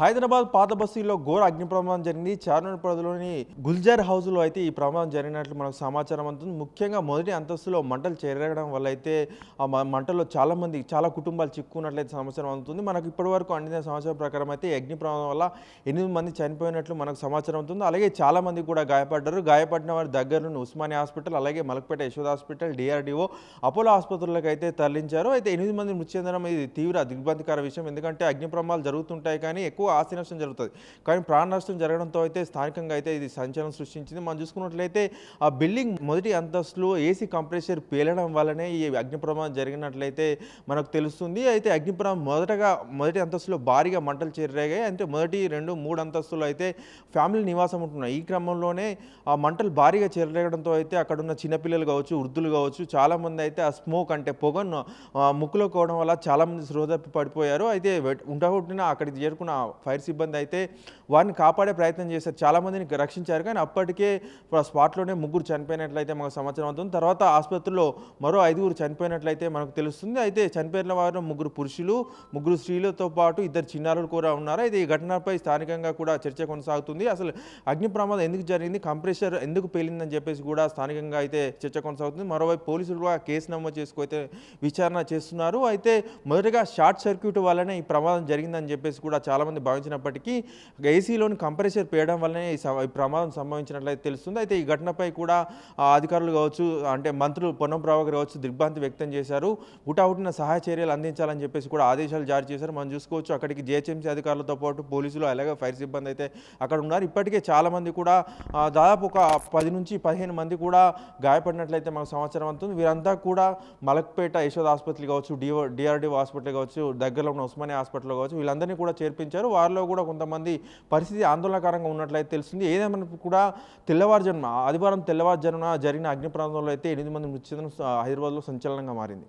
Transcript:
హైదరాబాద్ పాత బస్తీలో ఘోర అగ్ని ప్రమాదం జరిగింది. చార్మినార్ పరిధిలోని గుల్జార్ హౌస్లో అయితే ఈ ప్రమాదం జరిగినట్లు మనకు సమాచారం అందుతుంది. ముఖ్యంగా మొదటి అంతస్తులో మంటలు చేరగడం వల్ల అయితే ఆ మంటల్లో చాలామంది చాలా కుటుంబాలు చిక్కున్నట్లయితే సమాచారం అందుతుంది. మనకు ఇప్పటి వరకు అందిన సమాచారం ప్రకారం అయితే అగ్ని ప్రమాదం వల్ల ఎనిమిది మంది చనిపోయినట్లు మనకు సమాచారం అవుతుంది అలాగే చాలామంది కూడా గాయపడ్డారు. గాయపడిన వారి దగ్గరలోని ఉస్మానియా హాస్పిటల్ అలాగే Malakpet Yashoda hospital DRDO Apollo ఆసుపత్రులకు అయితే తరలించారు. అయితే ఎనిమిది మంది మృతి చెందడం ఇది తీవ్ర దిగ్బంధికర విషయం. ఎందుకంటే అగ్ని ప్రమాదాలు జరుగుతుంటాయి కానీ ఎక్కువ ఆస్తి నష్టం జరుగుతుంది. కానీ ప్రాణ నష్టం జరగడంతో అయితే స్థానికంగా అయితే ఇది సంచలనం సృష్టించింది. మనం చూసుకున్నట్లయితే ఆ బిల్డింగ్ మొదటి అంతస్తులో ఏసీ కంప్రెషర్ పేలడం వల్లనే ఈ అగ్ని ప్రమాదం జరిగినట్లయితే మనకు తెలుస్తుంది. అయితే అగ్ని ప్రమాదం మొదటగా మొదటి అంతస్తులో భారీగా మంటలు చేరాయి. అంటే మొదటి రెండు మూడు అంతస్తులు అయితే ఫ్యామిలీ నివాసం ఉంటున్నాయి. ఈ క్రమంలోనే ఆ మంటలు భారీగా చేరడంతో అయితే అక్కడ ఉన్న చిన్నపిల్లలు కావచ్చు వృద్ధులు కావచ్చు చాలామంది అయితే ఆ స్మోక్ అంటే పొగను ముక్కులో కోవడం వల్ల చాలామంది శ్రోదప్పి పడిపోయారు. అయితే ఉంటగొట్టిన అక్కడికి చేరుకున్న ఫైర్ సిబ్బంది అయితే వారిని కాపాడే ప్రయత్నం చేశారు. చాలామందిని రక్షించారు. కానీ అప్పటికే స్పాట్లోనే ముగ్గురు చనిపోయినట్లయితే మనకు సమాచారం అవుతుంది. తర్వాత ఆసుపత్రిలో మరో ఐదుగురు చనిపోయినట్లయితే మనకు తెలుస్తుంది. అయితే చనిపోయిన వారు ముగ్గురు పురుషులు ముగ్గురు స్త్రీలతో పాటు ఇద్దరు చిన్నారులు కూడా ఉన్నారు. అయితే ఈ ఘటనపై స్థానికంగా కూడా చర్చ కొనసాగుతుంది. అసలు అగ్ని ప్రమాదం ఎందుకు జరిగింది? కంప్రెషర్ ఎందుకు పేలిందని చెప్పేసి కూడా స్థానికంగా అయితే చర్చ కొనసాగుతుంది. మరోవైపు పోలీసులు కూడా కేసు నమోదు చేసుకు అయితే విచారణ చేస్తున్నారు. అయితే మొదటగా షార్ట్ సర్క్యూట్ వల్లనే ఈ ప్రమాదం జరిగిందని చెప్పేసి కూడా చాలామంది భావించినప్పటికీ ఏసీలోని కంప్రెషర్ పేయడం వల్లనే ఈ స- ఈ ప్రమాదం సంభవించినట్లయితే తెలుస్తుంది. అయితే ఈ ఘటనపై కూడా అధికారులు కావచ్చు అంటే మంత్రులు పొన్నం ప్రభాకర్ కావచ్చు దిగ్భ్రాంతి వ్యక్తం చేశారు. హుటాహుటిన సహాయ చర్యలు అందించాలని చెప్పేసి కూడా ఆదేశాలు జారీ చేశారు. మనం చూసుకోవచ్చు అక్కడికి జిహెచ్ఎంసీ అధికారులతో పాటు పోలీసులు అలాగే ఫైర్ సిబ్బంది అయితే అక్కడ ఉన్నారు. ఇప్పటికే చాలామంది కూడా దాదాపు ఒక పది నుంచి పదిహేను మంది కూడా గాయపడినట్లయితే మనకు సమాచారం అవుతుంది వీరంతా కూడా మలక్పేట యశోద్ ఆసుపత్రి కావచ్చు డిఓ డిఆర్డిఓ హాస్పిటల్ కావచ్చు దగ్గరలో ఉన్న ఉస్మానియా హాస్పిటల్ కావచ్చు వీళ్ళందరినీ కూడా చేర్పించారు. వారిలో కూడా కొంతమంది పరిస్థితి ఆందోళనకరంగా ఉన్నట్లయితే తెలుస్తుంది. ఏదేమైనా కూడా తెల్లవారుజామున ఆదివారం తెల్లవారుజామున జరిగిన అగ్ని ప్రాంతంలో అయితే ఎనిమిది మంది మృతి చెందడం హైదరాబాద్లో సంచలనంగా మారింది.